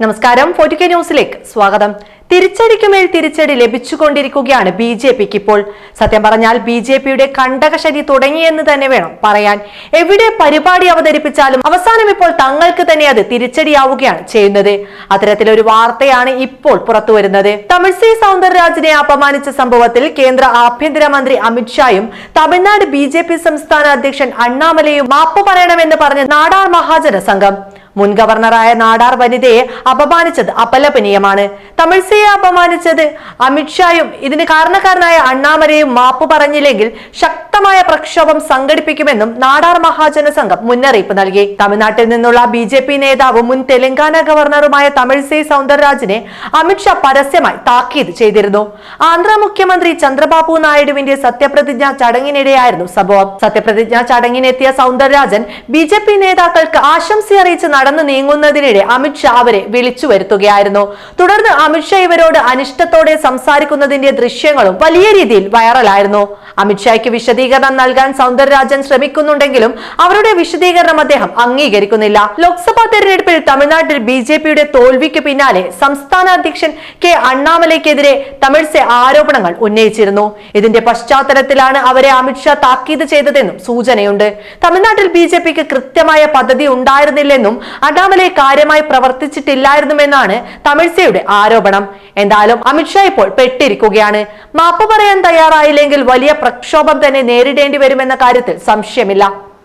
നമസ്കാരം. Forty K ന്യൂസിലേക്ക് സ്വാഗതം. തിരിച്ചടിക്കുമേൽ തിരിച്ചടി ലഭിച്ചുകൊണ്ടിരിക്കുകയാണ് ബി ജെ പിക്ക് ഇപ്പോൾ സത്യം പറഞ്ഞാൽ ബി ജെ പിയുടെ കണ്ടകശരി തുടങ്ങിയെന്ന് തന്നെ വേണം പറയാൻ. എവിടെ പരിപാടി അവതരിപ്പിച്ചാലും അവസാനം ഇപ്പോൾ തങ്ങൾക്ക് തന്നെ അത് തിരിച്ചടിയാവുകയാണ് ചെയ്യുന്നത്. അത്തരത്തിലൊരു വാർത്തയാണ് ഇപ്പോൾ പുറത്തു വരുന്നത് തമിഴ്സൈ സൗന്ദരരാജിനെ അപമാനിച്ച സംഭവത്തിൽ കേന്ദ്ര ആഭ്യന്തരമന്ത്രി അമിത്ഷായും തമിഴ്നാട് ബി ജെ പി സംസ്ഥാന അധ്യക്ഷൻ അണ്ണാമലയും മാപ്പ് പറയണമെന്ന് പറഞ്ഞ നാടാർ മഹാജന സംഘം മുൻ ഗവർണറായ നാടാർ വനിതയെ അപമാനിച്ചത് അപലപനീയമാണ്. തമിഴ്സയെ അപമാനിച്ചത്. അമിത്ഷായും ഇതിന് കാരണക്കാരനായ അണ്ണാമലയും മാപ്പ് പറഞ്ഞില്ലെങ്കിൽ ശക്തമായ പ്രക്ഷോഭം സംഘടിപ്പിക്കുമെന്നും നാടാർ മഹാജന സംഘം മുന്നറിയിപ്പ് നൽകി. തമിഴ്നാട്ടിൽ നിന്നുള്ള ബി ജെ പി നേതാവും മുൻ തെലങ്കാന ഗവർണറുമായ തമിഴ്സൈ സൗന്ദരരാജനെ അമിത്ഷാ പരസ്യമായി താക്കീത് ചെയ്തിരുന്നു. ആന്ധ്ര മുഖ്യമന്ത്രി ചന്ദ്രബാബു നായിഡുവിന്റെ സത്യപ്രതിജ്ഞാ ചടങ്ങിനിടെയായിരുന്നു സംഭവം. സത്യപ്രതിജ്ഞാ ചടങ്ങിനെത്തിയ സൗന്ദരരാജൻ ബി ജെ പി നേതാക്കൾക്ക് ആശംസ അറിയിച്ച് നടന്നു നീങ്ങുന്നതിനിടെ അമിത്ഷാ അവരെ വിളിച്ചു വരുത്തുകയായിരുന്നു. തുടർന്ന് അമിത്ഷാ ഇവരോട് അനിഷ്ടത്തോടെ സംസാരിക്കുന്നതിന്റെ ദൃശ്യങ്ങളും വലിയ രീതിയിൽ വൈറലായിരുന്നു. അമിത്ഷായ്ക്ക് വിശദീകരണം നൽകാൻ സൗന്ദരരാജൻ ശ്രമിക്കുന്നുണ്ടെങ്കിലും അവരുടെ വിശദീകരണം അദ്ദേഹം അംഗീകരിക്കുന്നില്ല. ലോക്സഭാ തെരഞ്ഞെടുപ്പിൽ തമിഴ്നാട്ടിൽ ബി ജെ പിയുടെ തോൽവിക്ക് പിന്നാലെ സംസ്ഥാന അധ്യക്ഷൻ കെ അണ്ണാമലയ്ക്കെതിരെ തമിഴ്സെ ആരോപണങ്ങൾ ഉന്നയിച്ചിരുന്നു. ഇതിന്റെ പശ്ചാത്തലത്തിലാണ് അവരെ അമിത്ഷാ താക്കീത് ചെയ്തതെന്നും സൂചനയുണ്ട്. തമിഴ്നാട്ടിൽ ബി ജെ പിക്ക് കൃത്യമായ പദ്ധതി ഉണ്ടായിരുന്നില്ലെന്നും അണ്ണാമലെ കാര്യമായി പ്രവർത്തിച്ചിട്ടില്ലായിരുന്നുവെന്നാണ് തമിഴ്സയുടെ ആരോപണം. എന്തായാലും അമിത്ഷാ ഇപ്പോൾ പെട്ടിരിക്കുകയാണ്. മാപ്പ് പറയാൻ തയ്യാറായില്ലെങ്കിൽ വലിയ പ്രക്ഷോഭം തന്നെ നേരിടേണ്ടി വരുമെന്ന കാര്യത്തിൽ സംശയമില്ല